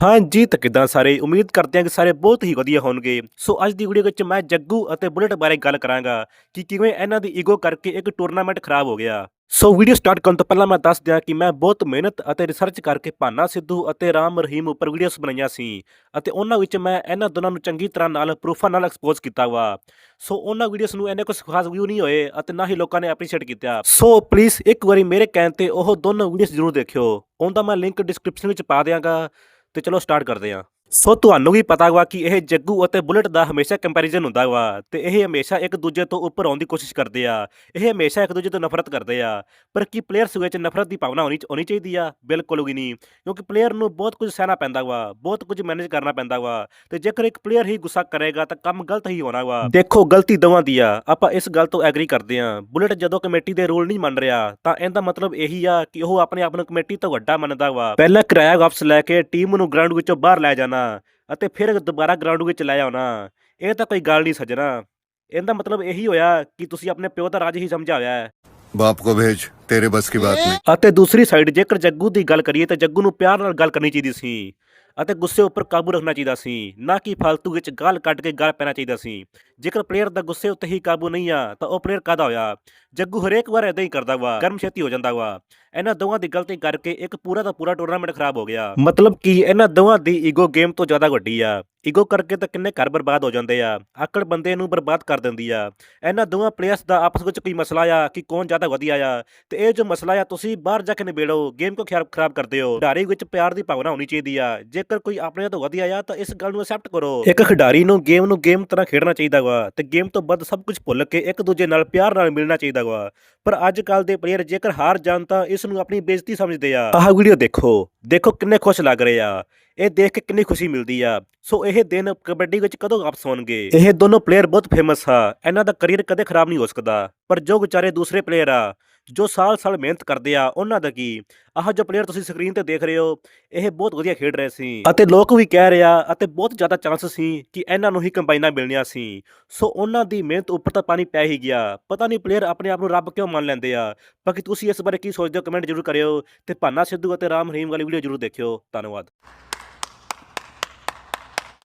ਹਾਂਜੀ, ਤਾਂ ਕਿੱਦਾਂ ਸਾਰੇ? ਉਮੀਦ ਕਰਦੇ ਹਾਂ ਕਿ ਸਾਰੇ ਬਹੁਤ ਹੀ ਵਧੀਆ ਹੋਣਗੇ। ਸੋ ਅੱਜ ਦੀ ਵੀਡੀਓ ਵਿੱਚ ਮੈਂ ਜੱਗੂ ਅਤੇ ਬੁਲਟ ਬਾਰੇ ਗੱਲ ਕਰਾਂਗਾ ਕਿ ਕਿਵੇਂ ਇਹਨਾਂ ਦੀ ਈਗੋ ਕਰਕੇ ਇੱਕ ਟੂਰਨਾਮੈਂਟ ਖਰਾਬ ਹੋ ਗਿਆ। ਸੋ ਵੀਡੀਓ ਸਟਾਰਟ ਕਰਨ ਤੋਂ ਪਹਿਲਾਂ ਮੈਂ ਦੱਸ ਦਿਆਂ ਕਿ ਮੈਂ ਬਹੁਤ ਮਿਹਨਤ ਅਤੇ ਰਿਸਰਚ ਕਰਕੇ ਭਾਨਾ ਸਿੱਧੂ ਅਤੇ ਰਾਮ ਰਹੀਮ ਉੱਪਰ ਵੀਡੀਓਜ਼ ਬਣਾਈਆਂ ਸੀ ਅਤੇ ਉਹਨਾਂ ਵਿੱਚ ਮੈਂ ਇਹਨਾਂ ਦੋਨਾਂ ਨੂੰ ਚੰਗੀ ਤਰ੍ਹਾਂ ਨਾਲ ਪ੍ਰੂਫਾਂ ਨਾਲ ਐਕਸਪੋਜ਼ ਕੀਤਾ ਵਾ। ਸੋ ਉਹਨਾਂ ਵੀਡੀਓਜ਼ ਨੂੰ ਇਹਨੇ ਕੁਝ ਖਾਸ ਵਿਊ ਨਹੀਂ ਹੋਏ ਅਤੇ ਨਾ ਹੀ ਲੋਕਾਂ ਨੇ ਐਪਰੀਸ਼ੀਏਟ ਕੀਤਾ। ਸੋ ਪਲੀਜ਼ ਇੱਕ ਵਾਰੀ ਮੇਰੇ ਕਹਿਣ ਤੇ ਉਹ ਦੋਨੋਂ ਵੀਡੀਓਜ਼ ਜ਼ਰੂਰ ਦੇਖਿਓ। ਉਹਦਾ ਮੈਂ ਲਿੰਕ ਡਿਸਕ੍ਰਿਪਸ਼ਨ ਵਿੱਚ ਪਾ ਦਿਆਂਗਾ। ਤੇ ਚਲੋ ਸਟਾਰਟ ਕਰਦੇ ਹਾਂ। ਸੋ ਤੁਹਾਨੂੰ ਵੀ ਪਤਾ ਵਾ ਕਿ ਇਹ ਜੱਗੂ ਅਤੇ ਬੁਲਟ ਦਾ ਹਮੇਸ਼ਾ ਕੰਪੈਰੀਜ਼ਨ ਹੁੰਦਾ ਵਾ ਤੇ ਇਹ ਹਮੇਸ਼ਾ ਇੱਕ ਦੂਜੇ ਤੋਂ ਉੱਪਰ ਆਉਣ ਦੀ ਕੋਸ਼ਿਸ਼ ਕਰਦੇ ਆ। ਇਹ ਹਮੇਸ਼ਾ ਇੱਕ ਦੂਜੇ ਤੋਂ ਨਫ਼ਰਤ ਕਰਦੇ ਆ। ਪਰ ਕੀ ਪਲੇਅਰਸ ਵਿੱਚ ਨਫ਼ਰਤ ਦੀ ਭਾਵਨਾ ਹੋਣੀ ਹੋਣੀ ਚਾਹੀਦੀ ਆ? ਬਿਲਕੁਲ ਵੀ ਨਹੀਂ। ਕਿਉਂਕਿ ਪਲੇਅਰ ਨੂੰ ਬਹੁਤ ਕੁਝ ਸਹਿਣਾ ਪੈਂਦਾ ਵਾ, ਬਹੁਤ ਕੁਝ ਮੈਨੇਜ ਕਰਨਾ ਪੈਂਦਾ ਵਾ ਤੇ ਜੇਕਰ ਇੱਕ ਪਲੇਅਰ ਹੀ ਗੁੱਸਾ ਕਰੇਗਾ ਤਾਂ ਕੰਮ ਗਲਤ ਹੀ ਹੋਣਾ ਵਾ। ਦੇਖੋ, ਗਲਤੀ ਦੋਵਾਂ ਦੀ ਆ। ਆਪਾਂ ਇਸ ਗੱਲ ਤੋਂ ਐਗਰੀ ਕਰਦੇ ਆ। ਬੁਲਟ ਜਦੋਂ ਕਮੇਟੀ ਦੇ ਰੂਲ ਨਹੀਂ ਮੰਨ ਰਿਹਾ, ਤਾਂ ਇਹਦਾ ਮਤਲਬ ਇਹੀ ਆ ਕਿ ਉਹ ਆਪਣੇ ਆਪ ਨੂੰ ਕਮੇਟੀ ਤੋਂ ਵੱਡਾ ਮੰਨਦਾ ਵਾ। ਪਹਿਲਾਂ ਕਿਰਾਇਆ ਵਾਪਸ ਲੈ ਕੇ ਟੀਮ ਨੂੰ ਗਰਾਊਂਡ ਵਿੱਚੋਂ ਬਾਹਰ ਲੈ ਜਾਣਾ ਜਾਣਾ ਅਤੇ ਫਿਰ ਦੁਬਾਰਾ ਗਰਾਊਂਡ ਵਿੱਚ ਲੈ ਆਉਣਾ। ਇਹ ਤਾਂ ਕੋਈ ਗੱਲ ਨਹੀਂ ਸੱਜਣਾ। ਇਹਦਾ ਮਤਲਬ ਇਹੀ ਹੋਇਆ ਕਿ ਤੁਸੀਂ ਆਪਣੇ ਪਿਓ ਦਾ ਰਾਜ ਹੀ ਸਮਝਿਆ ਹੈ। ਬਾਪ ਕੋ ਭੇਜ ਤੇਰੇ ਬਸ ਕੀ ਬਾਤ ਨਹੀਂ। ਅਤੇ ਦੂਸਰੀ ਸਾਈਡ ਜੇਕਰ ਜੱਗੂ ਦੀ ਗੱਲ ਕਰੀਏ ਤਾਂ ਜੱਗੂ ਨੂੰ ਪਿਆਰ ਨਾਲ ਗੱਲ ਕਰਨੀ ਚਾਹੀਦੀ ਸੀ। ਅਤੇ ਗੁੱਸੇ ਉੱਪਰ ਕਾਬੂ ਰੱਖਣਾ ਚਾਹੀਦਾ ਸੀ ਨਾ ਕਿ ਫालतू ਵਿੱਚ ਗਾਲ ਕੱਢ ਕੇ ਗਾਲ ਪੈਣਾ ਚਾਹੀਦਾ ਸੀ। ਜੇਕਰ ਪਲੇਅਰ ਦਾ ਗੁੱਸੇ ਉੱਤੇ ਹੀ ਕਾਬੂ ਨਹੀਂ ਆ ਤਾਂ ਉਹ ਪਲੇਅਰ ਕਾਦਾ ਹੋਇਆ? ਜੱਗੂ ਹਰੇਕ ਵਾਰ ਇਦਾਂ ਹੀ ਕਰਦਾ ਵਾ ਗਰਮਛੇਤੀ ਹੋ ਜਾਂਦਾ ਵਾ। ਇਹਨਾਂ ਦੋਵਾਂ ਦੀ ਗਲਤੀ ਕਰਕੇ ਇੱਕ ਪੂਰਾ ਦਾ ਪੂਰਾ ਟੂਰਨਾਮੈਂਟ ਖਰਾਬ ਹੋ ਗਿਆ। ਮਤਲਬ ਕਿ ਇਹਨਾਂ ਦੋਵਾਂ ਦੀ ਈਗੋ ਗੇਮ ਤੋਂ ਜ਼ਿਆਦਾ ਵੱਡੀ ਆ। ਈਗੋ ਕਰਕੇ ਤਾਂ ਕਿੰਨੇ ਘਰ ਬਰਬਾਦ ਹੋ ਜਾਂਦੇ ਆ। ਆਕੜ ਬੰਦੇ ਨੂੰ ਬਰਬਾਦ ਕਰ ਦਿੰਦੀ ਆ। ਇਹਨਾਂ ਦੋਵਾਂ ਪਲੇਅਰਸ ਦਾ ਆਪਸ ਵਿੱਚ ਕੋਈ ਮਸਲਾ ਆ ਕਿ ਕੌਣ ਜ਼ਿਆਦਾ ਵਧੀਆ ਆ। ਤੇ ਇਹ ਜੋ ਮਸਲਾ ਆ, ਤੁਸੀਂ ਬਾਹਰ ਜਾ ਕੇ ਨਿਬੇੜੋ। ਗੇਮ ਕੋ ਖਰਾਬ ਖਰਾਬ ਕਰਦੇ ਹੋ? ਖਿਡਾਰੀ ਵਿੱਚ ਪਿਆਰ ਦੀ ਭਾਵਨਾ ਹੋਣੀ ਚਾਹੀਦੀ ਆ। ਜੇਕਰ ਕੋਈ ਆਪਣੇ ਤੋਂ ਵਧੀਆ ਆ, ਤਾਂ ਇਸ ਗੱਲ ਨੂੰ ਐਕਸੈਪਟ ਕਰੋ। ਇੱਕ ਖਿਡਾਰੀ ਨੂੰ ਗੇਮ ਨੂੰ ਗੇਮ ਤਰ੍ਹਾਂ ਖੇਡਣਾ ਚਾਹੀਦਾ ਵਾ ਤੇ ਗੇਮ ਤੋਂ ਵੱਧ ਸਭ ਕੁਝ ਭੁੱਲ ਕੇ ਇੱਕ ਦੂਜੇ ਨਾਲ ਪਿਆਰ ਨਾਲ ਮਿਲਣਾ ਚਾਹੀਦਾ ਵਾ। ਪਰ ਅੱਜ ਕੱਲ ਦੇ ਪਲੇਅਰ ਜੇਕਰ ਹਾਰ ਜਾਣ ਤਾਂ ਇਸ ਨੂੰ ਆਪਣੀ ਬੇਇੱਜ਼ਤੀ ਸਮਝਦੇ ਆ। ਆਹ ਵੀਡੀਓ ਦੇਖੋ। ਦੇਖੋ ਕਿੰਨੇ ਖੁਸ਼ ਲੱਗ ਰਹੇ ਆ। ਇਹ ਦੇਖ ਕੇ ਕਿੰਨੀ ਖੁਸ਼ੀ ਮਿਲਦੀ ਆ। ਸੋ ਇਹ ਦਿਨ ਕਬੱਡੀ ਵਿੱਚ ਕਦੋਂ ਵਾਪਸ ਹੋਣਗੇ ਇਹ ਦੋਨੋਂ ਪਲੇਅਰ ਬਹੁਤ ਫੇਮਸ ਆ। ਇਹਨਾਂ ਦਾ ਕਰੀਅਰ ਕਦੇ ਖਰਾਬ ਨਹੀਂ ਹੋ ਸਕਦਾ। ਪਰ ਜੋ ਵਿਚਾਰੇ ਦੂਸਰੇ ਪਲੇਅਰ ਆ, ਜੋ ਸਾਲ-ਸਾਲ ਮਿਹਨਤ ਕਰਦੇ ਆ, ਉਹਨਾਂ ਦਾ ਕੀ? ਆਹ ਜੋ ਪਲੇਅਰ ਤੁਸੀਂ ਸਕਰੀਨ ਤੇ ਦੇਖ ਰਹੇ ਹੋ, ਇਹ ਬਹੁਤ ਵਧੀਆ ਖੇਡ ਰਹੇ ਸੀ। ਅਤੇ ਲੋਕ ਵੀ ਕਹਿ ਰਿਹਾ ਅਤੇ ਬਹੁਤ ਜ਼ਿਆਦਾ ਚਾਂਸ ਸੀ ਕਿ ਇਹਨਾਂ ਨੂੰ ਹੀ ਕੰਬਾਈਨਾਂ ਮਿਲਣੀਆਂ ਸੀ। ਸੋ ਉਹਨਾਂ ਦੀ ਮਿਹਨਤ ਉੱਪਰ ਤਾਂ ਪਾਣੀ ਪੈ ਹੀ ਗਿਆ। ਪਤਾ ਨਹੀਂ ਪਲੇਅਰ ਆਪਣੇ ਆਪ ਨੂੰ ਰੱਬ ਕਿਉਂ ਮੰਨ ਲੈਂਦੇ ਆ? ਬਾਕੀ ਤੁਸੀਂ ਇਸ ਬਾਰੇ ਕੀ ਸੋਚਦੇ ਹੋ ਕਮੈਂਟ ਜ਼ਰੂਰ ਕਰਿਓ ਤੇ ਭਾਨਾ ਸਿੱਧੂ ਅਤੇ ਰਾਮ ਰਹੀਮ ਵਾਲੀ ਵੀਡੀਓ ਜ਼ਰੂਰ ਦੇਖਿਓ। ਧੰਨਵਾਦ।